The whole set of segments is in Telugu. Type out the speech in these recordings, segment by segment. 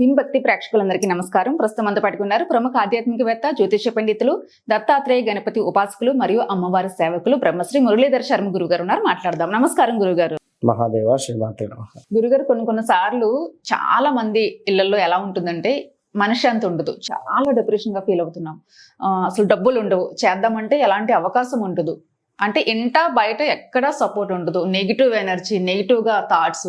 విన్ భక్తి ప్రేక్షకులందరికీ నమస్కారం. ప్రస్తుతం అంతా పట్టుకున్నారు ప్రముఖ ఆధ్యాత్మికవేత్త జ్యోతిష పండితులు దత్తాత్రేయ గణపతి ఉపాసకులు మరియు అమ్మవారి సేవకులు బ్రహ్మశ్రీ మురళీధర్ శర్మ గురువు గారు ఉన్నారు. మాట్లాడదాం. నమస్కారం గురుగారు. మహాదేవ శ్రీమాతే గురుగారు కొన్ని కొన్ని సార్లు చాలా మంది ఇళ్ళలో ఎలా ఉంటుందంటే మనశ్శాంతి ఉండదు. చాలా డిప్రెషన్గా ఫీల్ అవుతున్నాం. అసలు డబ్బులు ఉండవు. చేద్దామంటే ఎలాంటి అవకాశం ఉండదు. అంటే ఇంట బయట ఎక్కడా సపోర్ట్ ఉండదు. నెగిటివ్ ఎనర్జీ నెగిటివ్గా థాట్స్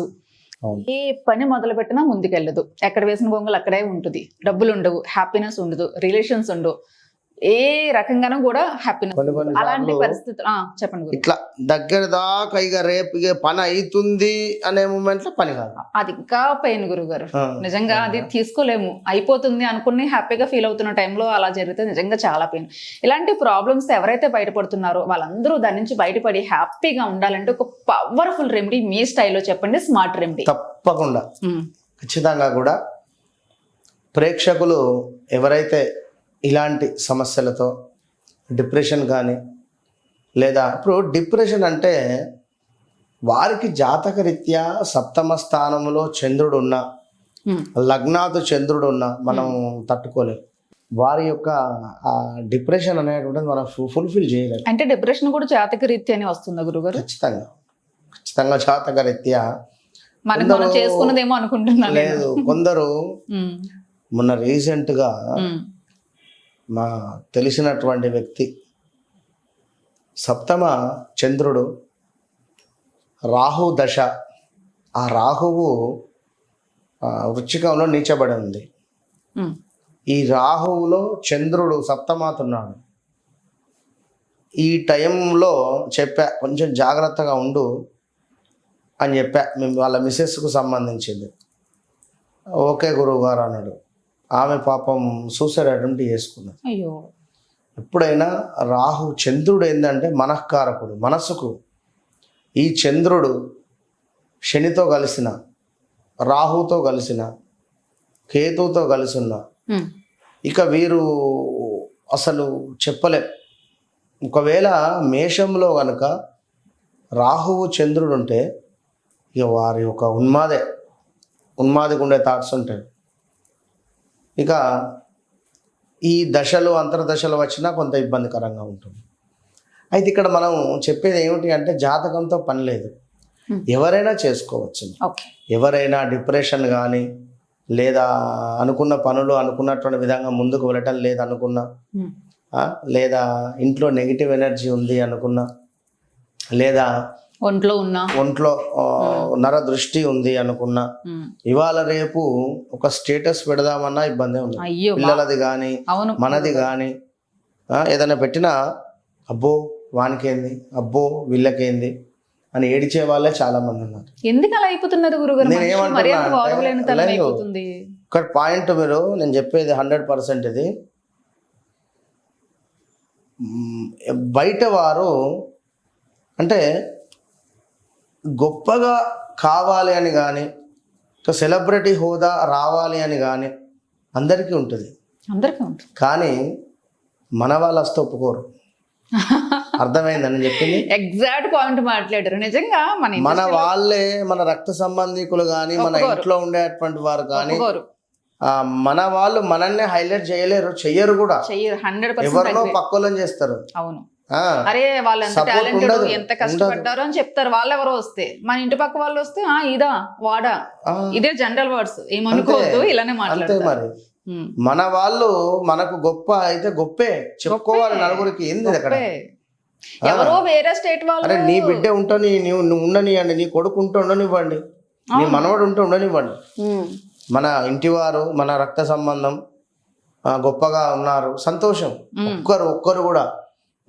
ఏ పని మొదలు పెట్టినా ముందుకెళ్ళదు. ఎక్కడ వేసిన గొంగలు అక్కడే ఉంటుంది. డబ్బులు ఉండవు హ్యాపీనెస్ ఉండదు. రిలేషన్స్ ఉండవు. ఏ రకంగానూ కూడా హ్యాపీనెస్ అలాంటి పరిస్థితులు ఆ, చెప్పండి ఇట్లా దగ్గర దాకా ఇక రేపు ఇక పని అవుతుంది అనే మూమెంట్లో పని కాదు. అది ఇంకా పెయిన్ గురువు గారు. నిజంగా అది తీసుకోలేము. అయిపోతుంది అనుకుని హ్యాపీగా ఫీల్ అవుతున్న టైంలో అలా జరిగితే నిజంగా చాలా పెయిన్ ఇలాంటి ప్రాబ్లమ్స్ ఎవరైతే బయటపడుతున్నారో వాళ్ళందరూ దాని నుంచి బయటపడి హ్యాపీగా ఉండాలంటే ఒక పవర్ఫుల్ రెమెడీ మీ స్టైల్లో చెప్పండి స్మార్ట్ రెమెడీ తప్పకుండా. ఖచ్చితంగా కూడా ప్రేక్షకులు ఎవరైతే ఇలాంటి సమస్యలతో డిప్రెషన్ కానీ లేదా ఇప్పుడు డిప్రెషన్ అంటే వారికి జాతకరీత్యా సప్తమ స్థానంలో చంద్రుడు ఉన్న లగ్నాతు చంద్రుడు ఉన్న మనం తట్టుకోలేం. వారి యొక్క డిప్రెషన్ అనేటువంటిది మనం ఫుల్ఫిల్ చేయలేం. అంటే డిప్రెషన్ కూడా జాతక రీత్యా అని వస్తుందా గురుగారు? ఖచ్చితంగా. ఖచ్చితంగా జాతకరీత్యా. మనకి మనం చేసుకున్నదేమో అనుకుంటున్నాను నేను. లేదు కొందరు మొన్న రీసెంట్గా ఉమ్, మా తెలిసినటువంటి వ్యక్తి. సప్తమ చంద్రుడు రాహు దశ. ఆ రాహువు వృచ్చికంలో నీచబడి ఉంది. ఈ రాహువులో చంద్రుడు సప్తమాతున్నాడు. ఈ టైంలో చెప్పా కొంచెం జాగ్రత్తగా ఉండు అని చెప్పా మేము వాళ్ళ మిసెస్కు సంబంధించింది. ఓకే గురువు గారు అన్నాడు. ఆమె పాపం సూసైడ్ అటెంప్ట్ చేసుకున్నది అయ్యో. ఎప్పుడైనా రాహు చంద్రుడు ఏంటంటే మనఃకారకుడు మనస్సుకు. ఈ చంద్రుడు శనితో కలిసిన రాహుతో కలిసిన కేతువుతో కలిసిన ఉమ్, ఇక వీరు అసలు చెప్పలేం. ఒకవేళ మేషంలో కనుక రాహువు చంద్రుడు ఉంటే ఇక వారి ఒక ఉన్మాదే ఉన్మాదికి ఉండే థాట్స్ ఉంటాయి. ఇక ఈ దశలు అంతర్దశలు వచ్చినా కొంత ఇబ్బందికరంగా ఉంటుంది. అయితే ఇక్కడ మనం చెప్పేది ఏమిటి అంటే జాతకంతో పని లేదు. ఎవరైనా చేసుకోవచ్చు. ఎవరైనా డిప్రెషన్ కానీ లేదా అనుకున్న పనులు అనుకున్నటువంటి విధంగా ముందుకు వెళ్ళటం లేదు అనుకున్నా లేదా ఇంట్లో నెగిటివ్ ఎనర్జీ ఉంది అనుకున్నా లేదా ఒంట్లో ఉన్నా. ఒంట్లో నర దృష్టి ఉంది అనుకున్నా. ఇవాళ రేపు ఒక స్టేటస్ పెడదామన్నా ఇబ్బంది ఉంది పిల్లలది కానీ మనది కానీ ఏదైనా పెట్టినా అబ్బో వానికేంది అబ్బో వీళ్ళకేంది అని ఏడిచే వాళ్ళే చాలా మంది ఉన్నారు ఎందుకు అలా. అయిపోతుంది. ఇక్కడ పాయింట్ మీరు నేను చెప్పేది హండ్రెడ్ పర్సెంట్ ఇది. బయట వారు అంటే గొప్పగా కావాలి అని కానీ ఒక సెలబ్రిటీ హోదా రావాలి అని కానీ అందరికీ ఉంటుంది. అందరికీ ఉంటుంది. కానీ మన వాళ్ళు వస్తే ఒప్పుకోరు. అర్థమైందని చెప్పింది? ఎగ్జాక్ట్ పాయింట్ మాట్లాడారు. నిజంగా మన మన వాళ్ళే మన రక్త సంబంధికులు కానీ మన. ఇంట్లో ఉండేటువంటి వారు కానీ మన వాళ్ళు మనల్ని హైలైట్ చేయలేరు చెయ్యరు కూడా. ఎవరినో పక్కోళ్ళని చేస్తారు. అవును. అరే వాళ్ళు ఎంత టాలెంటెడ్. ఎంత కష్టపడ్డారు అని చెప్తారు. వాళ్ళు ఎవరో వస్తే మన ఇంటి పక్క వాళ్ళు వస్తే ఆ ఇదా వాడా. ఇదే జనరల్ వర్డ్స్. ఏమనుకోవద్దు ఇలానే మాట్లాడతారు. మన వాళ్ళు మనకు గొప్ప అయితే గొప్పే. చెప్పుకోవాలి. నలుగురికి ఏంది అక్కడ. ఎవరో వేరే స్టేట్ అరే వాళ్ళు నీ బిడ్డ ఉంటని నువ్వు నువ్వు ఉండనివ్వండి నీ కొడుకు ఉంటే ఉండనివ్వండి నీ మనవడు ఉంటే ఉండనివ్వండి. మన ఇంటివారు మన రక్త సంబంధం గొప్పగా ఉన్నారు. సంతోషం. ఒక్కరు ఒక్కరు కూడా.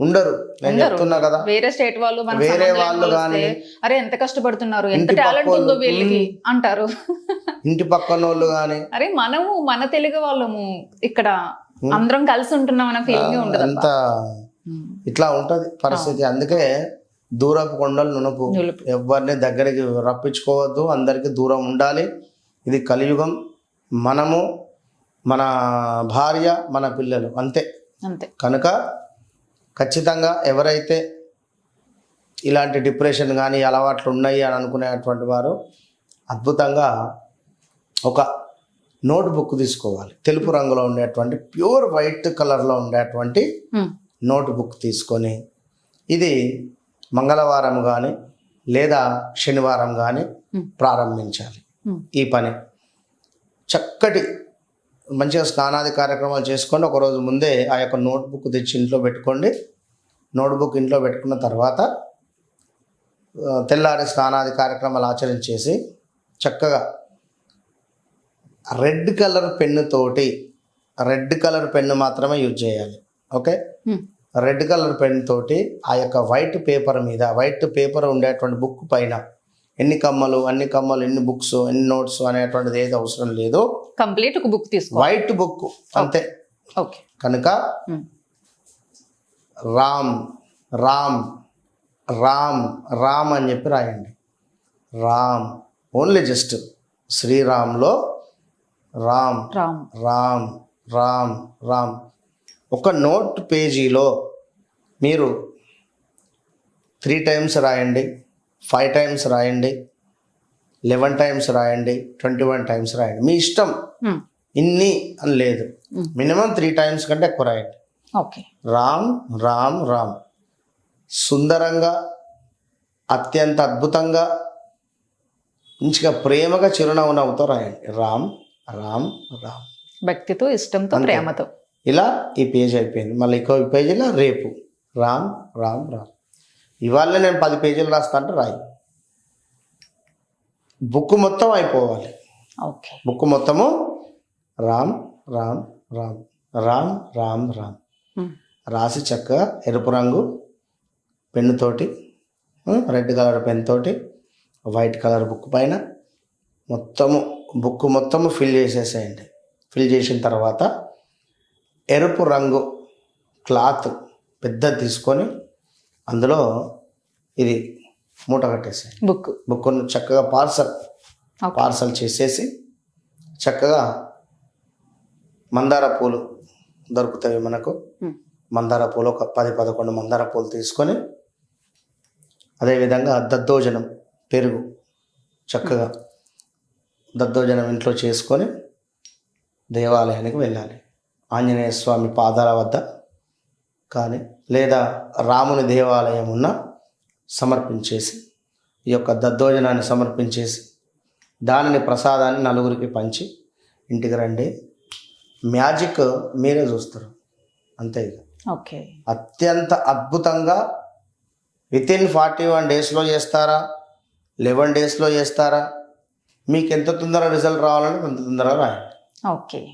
ఉండరు. నేను. చెప్తున్నా కదా. వేరే స్టేట్ వాళ్ళు వేరే వాళ్ళు వస్తే అరే ఎంత కష్టపడుతున్నారు? ఎంత టాలెంట్ ఉందో వీళ్ళకి అంటారు. ఇంటి పక్కన వాళ్ళు కానీ అరే మనము మన తెలుగు వాళ్ళము ఇక్కడ అందరం కలిసి ఉంటున్నాం అనే ఫీలింగ్ ఉండదు అంత ఇట్లా ఉంటది పరిస్థితి. అందుకే దూరపు కొండలు నునుపు. ఎవరిని దగ్గరికి రప్పించుకోవద్దు. అందరికి దూరం ఉండాలి. ఇది కలియుగం. మనము మన భార్య మన పిల్లలు. అంతే. అంతే. కనుక ఖచ్చితంగా ఎవరైతే ఇలాంటి డిప్రెషన్ కానీ అలవాట్లు ఉన్నాయి అని అనుకునేటువంటి వారు అద్భుతంగా ఒక నోట్ బుక్ తీసుకోవాలి. తెలుపు రంగులో ఉండేటువంటి ప్యూర్ వైట్ కలర్లో ఉండేటువంటి నోట్ బుక్ తీసుకొని ఇది మంగళవారం కానీ లేదా శనివారం కానీ Hmm. ప్రారంభించాలి. ఉమ్, ఈ పని చక్కటి మంచిగా స్నానాది కార్యక్రమాలు చేసుకొని ఒక రోజు ముందే ఆ యొక్క నోట్బుక్ తెచ్చి ఇంట్లో పెట్టుకోండి. నోట్బుక్ ఇంట్లో పెట్టుకున్న తర్వాత తెల్లారి స్నానాది కార్యక్రమాలు ఆచరించేసి చక్కగా రెడ్ కలర్ పెన్నుతోటి రెడ్ కలర్ పెన్ను మాత్రమే యూజ్ చేయాలి. ఓకే? రెడ్ కలర్ పెన్ తోటి ఆ యొక్క వైట్ పేపర్ మీద వైట్ పేపర్ ఉండేటువంటి బుక్ పైన ఎన్ని కమ్మలు అన్ని కమ్మలు ఎన్ని బుక్స్ ఎన్ని నోట్స్ అనేటువంటిది ఏది అవసరం లేదు. కంప్లీట్ ఒక బుక్ తీసుకో. వైట్ బుక్ అంతే. ఓకే. కనుక రామ్ రామ్ రామ్ రామ్ అని చెప్పి రాయండి. రామ్ ఓన్లీ జస్ట్ శ్రీరామ్లో రామ్ రామ్. రామ్ రామ్ రామ్. ఒక నోట్ పేజీలో మీరు త్రీ టైమ్స్ రాయండి. ఫైవ్ టైమ్స్ రాయండి లెవెన్ టైమ్స్ రాయండి ట్వంటీ వన్ టైమ్స్ రాయండి. మీ ఇష్టం. ఉమ్, ఇన్ని అని లేదు. Hmm. మినిమం త్రీ టైమ్స్ కంటే ఎక్కువ రాయండి. ఓకే. రామ్ రామ్ రామ్. సుందరంగా అత్యంత అద్భుతంగా మంచిగా ప్రేమగా చిరునవ్వు నవ్వుతో రాయండి. రామ్ రామ్ రామ్. భక్తితో ఇష్టంతో. ప్రేమతో. ఇలా ఈ పేజ్ అయిపోయింది. మళ్ళీ ఇంకో పేజీలో రేపు. రామ్ రామ్ రామ్. ఇవాళ నేను పది పేజీలు రాస్తా అంటే రాయి. బుక్ మొత్తం అయిపోవాలి. ఓకే. బుక్ మొత్తము రామ్ రామ్ రామ్ రామ్ రామ్ రామ్. రాసి చక్కగా ఎరుపు రంగు పెన్నుతోటి రెడ్ కలర్ పెన్ తోటి వైట్ కలర్ బుక్ పైన మొత్తము బుక్ మొత్తము ఫిల్ చేసేసేయండి. ఫిల్ చేసిన తర్వాత ఎరుపు రంగు క్లాత్ పెద్దది తీసుకొని అందులో ఇది మూట కట్టేసేయండి బుక్. బుక్ను చక్కగా పార్సల్ పార్సల్ చేసేసి చక్కగా మందార పూలు దొరుకుతాయి మనకు. మందార పూలు ఒక పది పదకొండు మందార పూలు తీసుకొని అదేవిధంగా దద్దోజనం పెరుగు చక్కగా దద్దోజనం ఇంట్లో చేసుకొని దేవాలయానికి వెళ్ళాలి. ఆంజనేయ స్వామి పాదాల వద్ద కానీ లేదా రాముని దేవాలయం ఉన్న సమర్పించేసి ఈ యొక్క దద్దోజనాన్ని సమర్పించేసి దానిని ప్రసాదాన్ని నలుగురికి పంచి ఇంటికి రండి. మ్యాజిక్ మీరే చూస్తారు. అంతే ఇక. ఓకే. అత్యంత అద్భుతంగా విత్ ఇన్ ఫార్టీ వన్ డేస్లో చేస్తారా? లెవెన్ డేస్లో చేస్తారా? మీకు ఎంత తొందరగా రిజల్ట్ రావాలంటే అంత తొందరగా రాయండి. ఓకే.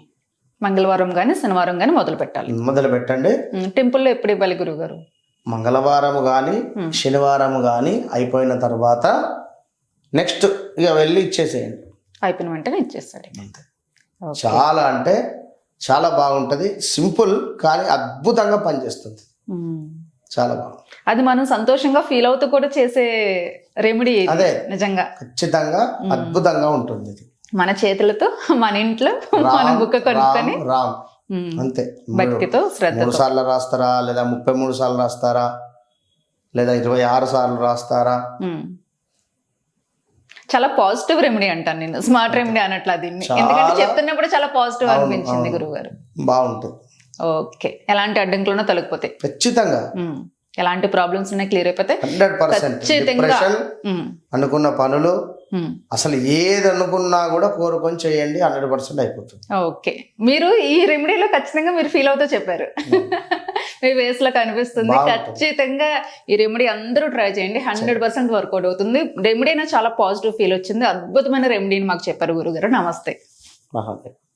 మంగళవారం కానీ శనివారం కానీ మొదలు పెట్టాలి. మొదలు పెట్టండి. టెంపుల్లో ఎప్పుడు ఇవ్వాలి గురువు గారు మంగళవారం కానీ. శనివారం కానీ అయిపోయిన తర్వాత నెక్స్ట్ ఇక వెళ్ళి ఇచ్చేసేయండి. అయిపోయిన వెంటనే ఇచ్చేస్తాడు. చాలా అంటే చాలా బాగుంటుంది. సింపుల్ కానీ అద్భుతంగా పనిచేస్తుంది. చాలా బాగుంది. అది మనం సంతోషంగా ఫీల్ అవుతూ కూడా చేసే రెమెడీ. అదే. నిజంగా. ఖచ్చితంగా అద్భుతంగా ఉంటుంది ఇది. మన చేతులతో మన ఇంట్లో మన బుక్క కొనుక్కొని. రామ్, అంతే. భక్తితో మూడు శ్రద్ధతో. సార్లు రాస్తారా లేదా ముప్పై మూడు సార్లు రాస్తారా లేదా ఇరవై ఆరు సార్లు రాస్తారా. చాలా పాజిటివ్ రెమెడీ అంటాను నేను. స్మార్ట్ రెమెడీ అనట్లా దీన్ని. ఎందుకంటే చెప్తున్నప్పుడు చాలా పాజిటివ్ అనిపించింది. గురువు గారు బాగుంటుంది. ఓకే. ఎలాంటి అడ్డంకులను తొలగిపోతాయి. ఖచ్చితంగా. ఎలాంటి ప్రాబ్లమ్స్ ఉన్నాయి క్లియర్ అయిపోతాయి. Hundred percent. అనుకున్న పనులు. అసలు ఏది అనుకున్నా కూడా కోరుకొని చేయండి హండ్రెడ్ పర్సెంట్ అయిపోతుంది. ఓకే. మీరు ఈ రెమెడీలో ఖచ్చితంగా మీరు ఫీల్ అవుతూ చెప్పారు. మీ వేస్లో కనిపిస్తుంది. ఖచ్చితంగా ఈ రెమెడీ అందరూ ట్రై చేయండి. హండ్రెడ్ పర్సెంట్ వర్కౌట్ అవుతుంది. రెమెడీ అయినా చాలా పాజిటివ్ ఫీల్ వచ్చింది. అద్భుతమైన రెమెడీని మాకు చెప్పారు గురుగారు. నమస్తే. మహాదేవ్.